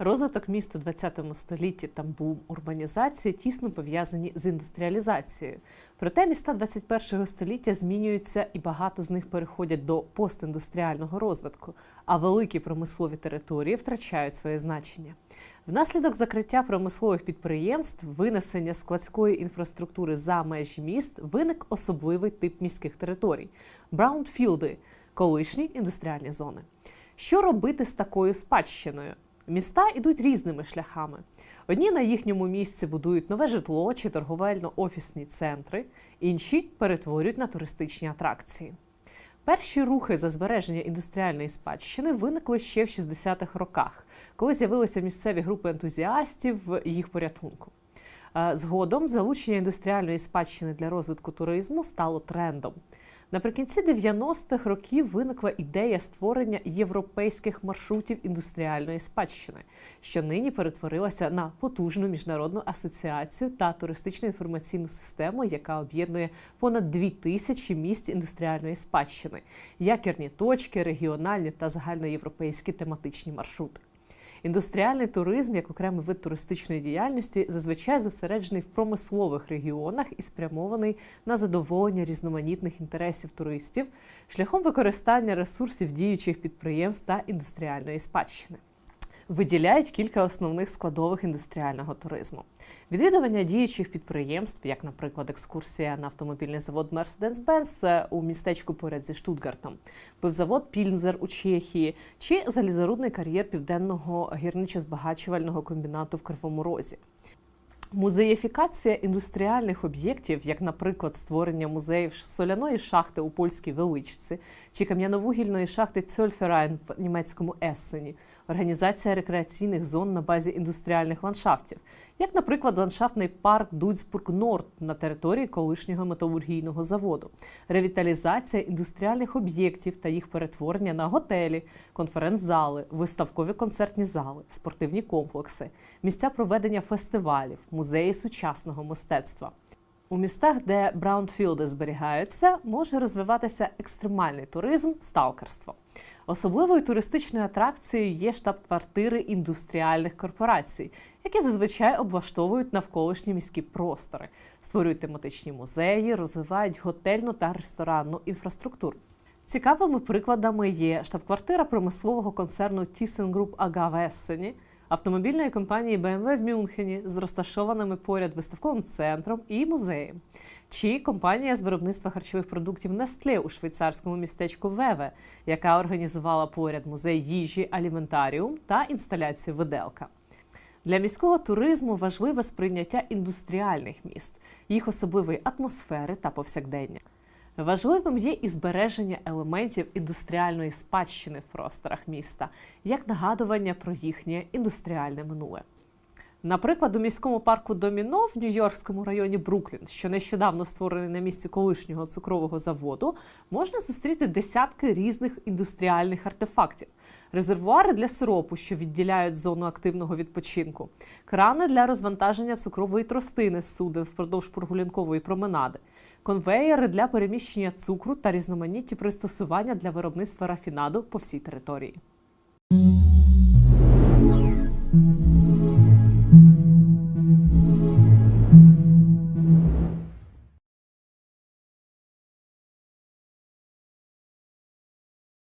Розвиток міст у ХХ столітті та бум урбанізації тісно пов'язані з індустріалізацією. Проте міста 21 століття змінюються і багато з них переходять до постіндустріального розвитку, а великі промислові території втрачають своє значення. Внаслідок закриття промислових підприємств, винесення складської інфраструктури за межі міст виник особливий тип міських територій браунфілди колишні індустріальні зони. Що робити з такою спадщиною? Міста йдуть різними шляхами. Одні на їхньому місці будують нове житло чи торговельно-офісні центри, інші перетворюють на туристичні атракції. Перші рухи за збереження індустріальної спадщини виникли ще в 60-х роках, коли з'явилися місцеві групи ентузіастів їх порятунку. Е, Згодом залучення індустріальної спадщини для розвитку туризму стало трендом. Наприкінці 90-х років виникла ідея створення європейських маршрутів індустріальної спадщини, що нині перетворилася на потужну міжнародну асоціацію та туристичну інформаційну систему, яка об'єднує понад дві тисячі місць індустріальної спадщини, якірні точки, регіональні та загальноєвропейські тематичні маршрути. Індустріальний туризм як окремий вид туристичної діяльності зазвичай зосереджений в промислових регіонах і спрямований на задоволення різноманітних інтересів туристів шляхом використання ресурсів діючих підприємств та індустріальної спадщини. Виділяють кілька основних складових індустріального туризму: відвідування діючих підприємств, як, наприклад, екскурсія на автомобільний завод Mercedes-Benz у містечку поряд зі Штутгартом, пивзавод Пільнзер у Чехії чи залізорудний кар'єр південного гірничо-збагачувального комбінату в Кривому Розі. Музеїфікація індустріальних об'єктів, як, наприклад, створення музеїв соляної шахти у польській величці чи кам'яновугільної шахти Цьольферайн в німецькому Ессені, організація рекреаційних зон на базі індустріальних ландшафтів, як, наприклад, ландшафтний парк Дуйцбург Норд на території колишнього металургійного заводу, ревіталізація індустріальних об'єктів та їх перетворення на готелі, конференц-зали, виставкові концертні зали, спортивні комплекси, місця проведення фестивалів, музеї сучасного мистецтва. У містах, де браунфілди зберігаються, може розвиватися екстремальний туризм, сталкерство. Особливою туристичною атракцією є штаб-квартири індустріальних корпорацій, які зазвичай облаштовують навколишні міські простори, створюють тематичні музеї, розвивають готельну та ресторанну інфраструктуру. Цікавими прикладами є штаб-квартира промислового концерну ThyssenKrupp AG в автомобільної компанії BMW в Мюнхені з розташованими поряд виставковим центром і музеєм, чи компанія з виробництва харчових продуктів Nestlé у швейцарському містечку Веве, яка організувала поряд музей їжі Аліментаріум та інсталяцію Виделка. Для міського туризму важливе сприйняття індустріальних міст, їх особливої атмосфери та повсякдення. Важливим є і збереження елементів індустріальної спадщини в просторах міста, як нагадування про їхнє індустріальне минуле. Наприклад, у міському парку Доміно в Нью-Йоркському районі Бруклін, що нещодавно створений на місці колишнього цукрового заводу, можна зустріти десятки різних індустріальних артефактів, резервуари для сиропу, що відділяють зону активного відпочинку, крани для розвантаження цукрової тростини з суден впродовж прогулянкової променади, конвеєри для переміщення цукру та різноманітні пристосування для виробництва рафінаду по всій території.